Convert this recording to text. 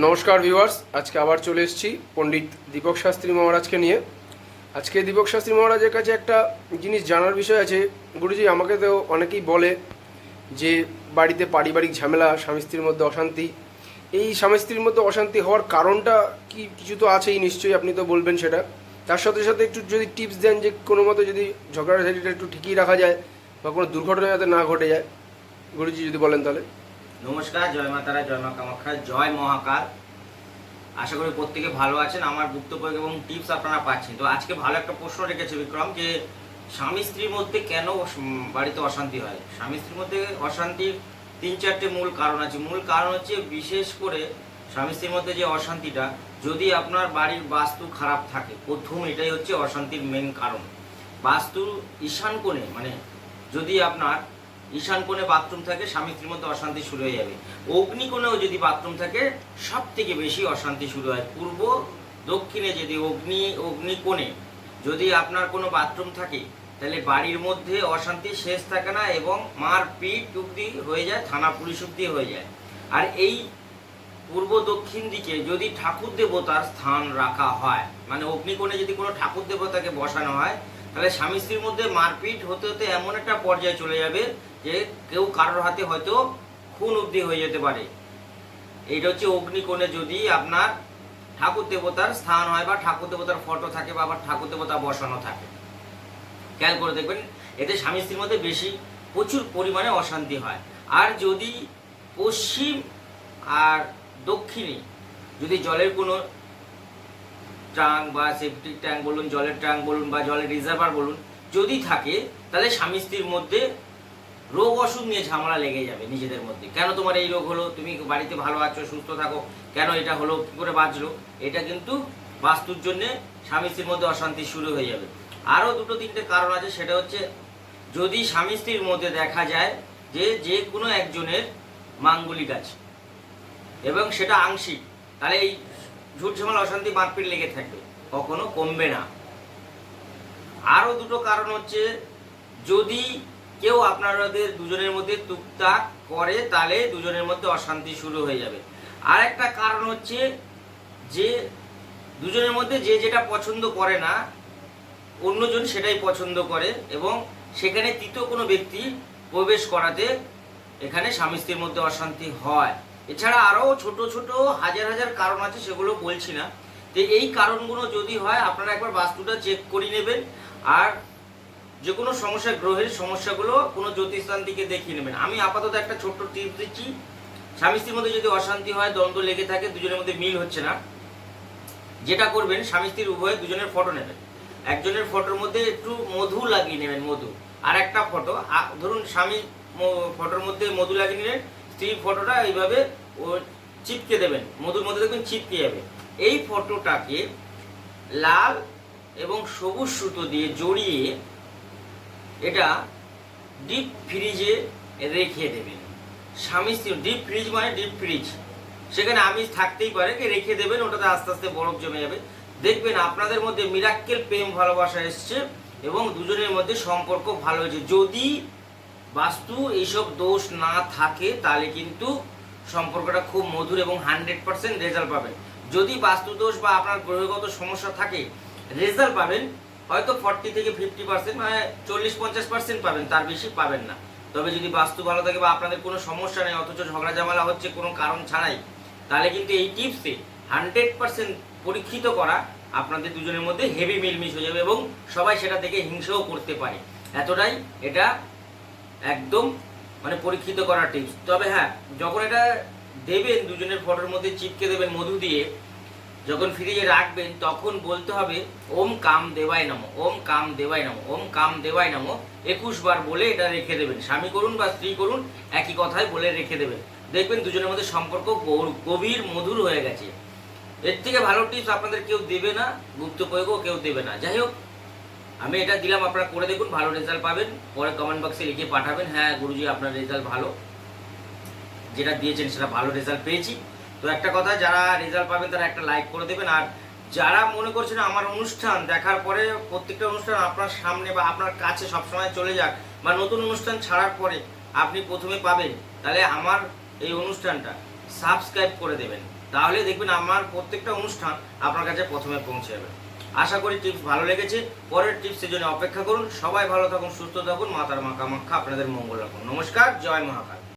নমস্কার ভিউয়ার্স, আজকে আবার চলে এসেছি পণ্ডিত দীপক শাস্ত্রী মহারাজকে নিয়ে। আজকে দীপক শাস্ত্রী মহারাজের কাছে একটা জিনিস জানার বিষয় আছে। গুরুজি আমাকে তো অনেকেই বলে যে বাড়িতে পারিবারিক ঝামেলা, স্বামী স্ত্রীর মধ্যে অশান্তি। এই স্বামী স্ত্রীর মধ্যে অশান্তি হওয়ার কারণটা কি কিছু তো আছেই, নিশ্চয়ই আপনি তো বলবেন সেটা। তার সাথে সাথে একটু যদি টিপস দেন যে কোনো মতো যদি ঝগড়াঝাটিটা একটু ঠিকই রাখা যায় বা কোনো দুর্ঘটনা যাতে না ঘটে যায়। গুরুজি যদি বলেন তাহলে। নমস্কার, জয় মাতারা জয় মা কামাখ্যা, জয় মহাকাল আশা করি প্রত্যেকে ভালো আছেন, আমার বক্তব্য এবং টিপস আপনারা পাচ্ছেন। তো আজকে ভালো একটা প্রশ্ন রেখেছে বিক্রম যে, স্বামী স্ত্রীর মধ্যে কেন বাড়িতে অশান্তি হয়? স্বামী স্ত্রীর মধ্যে অশান্তির তিন চারটে মূল কারণ আছে। মূল কারণ হচ্ছে বিশেষ করে স্বামী স্ত্রীর মধ্যে যে অশান্তিটা, যদি আপনার বাড়ির বাস্তু খারাপ থাকে, প্রথম এটাই হচ্ছে অশান্তির মেন কারণ। বাস্তু ঈশান কোণে মানে যদি আপনার ঈশান কোণে বাথরুম থাকে স্বামী স্ত্রীর মধ্যে অশান্তি শুরু হয়ে যাবে। অগ্নি কোণেও যদি বাথরুম থাকে সব থেকে বেশি অশান্তি শুরু হয়। পূর্ব, দক্ষিণে যদি অগ্নি অগ্নি কোণে যদি আপনার কোনো বাথরুম থাকে, তাহলে বাড়ির মধ্যে অশান্তি শেষ থাকে না এবং মার পিঠ অব্দি হয়ে যায়, থানা পুলিশ অব্দি হয়ে যায়। আর এই পূর্ব দক্ষিণ দিকে যদি ঠাকুর দেবতার স্থান রাখা হয় মানে অগ্নিকোণে যদি কোনো ঠাকুর দেবতাকে বসানো হয়, তাহলে স্বামী স্ত্রীর মধ্যে মারপিট হতে হতে এমন একটা পর্যায়ে চলে যাবে যে কেউ কারোর হাতে হয়তো খুন অব্দি হয়ে যেতে পারে। এইটা হচ্ছে অগ্নিকোণে যদি আপনার ঠাকুর দেবতার স্থান হয় বা ঠাকুর দেবতার ফটো থাকে বা আবার ঠাকুর দেবতা বসানো থাকে। খেয়াল করে দেখবেন, এতে স্বামী স্ত্রীর মধ্যে বেশি প্রচুর পরিমাণে অশান্তি হয়। আর যদি পশ্চিম আর দক্ষিণে যদি জলের কোনো ট্যাঙ্ক বা সেপটিক ট্যাঙ্ক বলুন, জলের ট্যাঙ্ক বলুন বা জলের রিজার্ভার বলুন যদি থাকে, তাহলে স্বামী স্ত্রীর মধ্যে রোগ অসুখ নিয়ে ঝামেলা লেগে যাবে নিজেদের মধ্যে। কেন তোমার এই রোগ হলো? তুমি বাড়িতে ভালো আছো, সুস্থ থাকো। কেন এটা হলো? কী করে বাঁচলো? এটা কিন্তু বাস্তুর জন্যে স্বামী স্ত্রীর মধ্যে অশান্তি শুরু হয়ে যাবে। আরও দুটো তিনটে কারণ আছে, সেটা হচ্ছে যদি স্বামী স্ত্রীর মধ্যে দেখা যায় যে যে কোনো একজনের মাঙ্গলিক আছে এবং সেটা আংশিক, তাহলে এই ঝুট অশান্তি মারপিট লেগে থাকবে, কখনো কমবে না। আরও দুটো কারণ হচ্ছে যদি কেউ আপনাদের দুজনের মধ্যে টুকটাক করে, তাহলে দুজনের মধ্যে অশান্তি শুরু হয়ে যাবে। আর একটা কারণ হচ্ছে যে, দুজনের মধ্যে যে যেটা পছন্দ করে না, অন্যজন সেটাই পছন্দ করে এবং সেখানে তৃতীয় কোনো ব্যক্তি প্রবেশ করাতে এখানে স্বামী স্ত্রীর মধ্যে অশান্তি হয়। এছাড়া আরও ছোট ছোট হাজার হাজার কারণ আছে, সেগুলো বলছি না। তো এই কারণগুলো যদি হয়, আপনারা একবার বাস্তুটা চেক করে নেবেন। আর যে কোনো সমস্যা, গ্রহের সমস্যাগুলো কোনো জ্যোতিষস্থান থেকে দেখিয়ে নেবেন। আমি আপাতত একটা ছোট্ট টিপস দিচ্ছি। স্বামী স্ত্রীর মধ্যে যদি অশান্তি হয়, দ্বন্দ্ব লেগে থাকে, দুজনের মধ্যে মিল হচ্ছে না। যেটা করবেন, স্বামী স্ত্রীর উভয়ে দুজনের ফটো নেবেন। একজনের ফটোর মধ্যে একটু মধু লাগিয়ে নেবেন, মধু। আর একটা ফটো ধরুন স্বামী ফটোর মধ্যে মধু লাগিয়ে নিলেন, স্ত্রীর ফটোটা এইভাবে ও চিপকে দেবেন। মধুর মধ্যে দেখবেন চিপকে যাবে। এই ফটোটাকে লাল এবং সবুজ সুতো দিয়ে জড়িয়ে এটা ডিপ ফ্রিজে রেখে দেবেন। স্বামী স্ত্রী ডিপ ফ্রিজ মানে ডিপ ফ্রিজ সেখানে আমিষ থাকতেই পারে, কি রেখে দেবেন, ওটাতে আস্তে আস্তে বরফ জমে যাবে। দেখবেন আপনাদের মধ্যে মিরাক্কেল প্রেম ভালোবাসা এসছে এবং দুজনের মধ্যে সম্পর্ক ভালো হয়েছে। যদি বাস্তু এইসব দোষ না থাকে, তাহলে কিন্তু সম্পর্কটা খুব মধুর এবং হান্ড্রেড পার্সেন্ট রেজাল্ট পাবেন। যদি বাস্তু দোষ বা আপনার গ্রহগত সমস্যা থাকে রেজাল্ট পাবেন হয়তো ফর্টি থেকে ফিফটি পার্সেন্ট মানে চল্লিশ পঞ্চাশ পার্সেন্ট পাবেন, তার বেশি পাবেন না। তবে যদি বাস্তু ভালো থাকে বা আপনাদের কোনো সমস্যা নেই, অথচ ঝগড়া ঝামেলা হচ্ছে, কোনো কারণ ছাড়াই, তাহলে কিন্তু এই টিপসে হান্ড্রেড পার্সেন্ট পরীক্ষিত করা আপনাদের দুজনের মধ্যে হেভি মিলমিশ হয়ে যাবে এবং সবাই সেটা থেকে হিংসাও করতে পারে। এতটাই এটা একদম মানে পরীক্ষিত করা টিপস তবে হ্যাঁ যখন এটা দেবেন, দুজনের ফটোর মধ্যে চিপকে দেবেন মধু দিয়ে যখন ফ্রিজে রাখবেন, তখন বলতে হবে, ওম কাম দেওয়াই নামো, ওম কাম দেওয়াই নামো, ওম কাম দেওয়াই নামো। একুশ বার বলে এটা রেখে দেবেন। স্বামী করুন বা স্ত্রী করুন, একই কথাই বলে রেখে দেবেন। দেখবেন দুজনের মধ্যে সম্পর্ক গভীর, মধুর হয়ে গেছে। এর থেকে ভালো টিপস আপনাদের কেউ দেবে না, গুপ্ত প্রয়োগও কেউ দেবে না। যাই হোক, আমি এটা দিলাম, আপনারা করে দেখুন, ভালো রেজাল্ট পাবেন। পরে কমেন্ট বক্সে লিখে পাঠাবেন হ্যাঁ গুরুজি, আপনার রেজাল্ট ভালো। যেটা দিয়েছেন, সেটা ভালো রেজাল্ট পেয়েছি। তো একটা কথা, যারা রেজাল্ট পাবেন তারা একটা লাইক করে দেবেন। আর যারা মনে করছেন আমার অনুষ্ঠান দেখার পরে প্রত্যেকটা অনুষ্ঠান আপনার সামনে বা আপনার কাছে সবসময় চলে যাক বা নতুন অনুষ্ঠান ছাড়ার পরে আপনি প্রথমে পাবেন, তাহলে আমার এই অনুষ্ঠানটা সাবস্ক্রাইব করে দেবেন। তাহলে দেখবেন আমার প্রত্যেকটা অনুষ্ঠান আপনার কাছে প্রথমে পৌঁছে যাবে। আশা করি টিপস ভালো লেগেছে। পরের টিপসের জন্য অপেক্ষা করুন। সবাই ভালো থাকুন, সুস্থ থাকুন। মাতার মা কামাখ্যা আপনাদের মঙ্গল রাখুন। নমস্কার, জয় মহাকাল।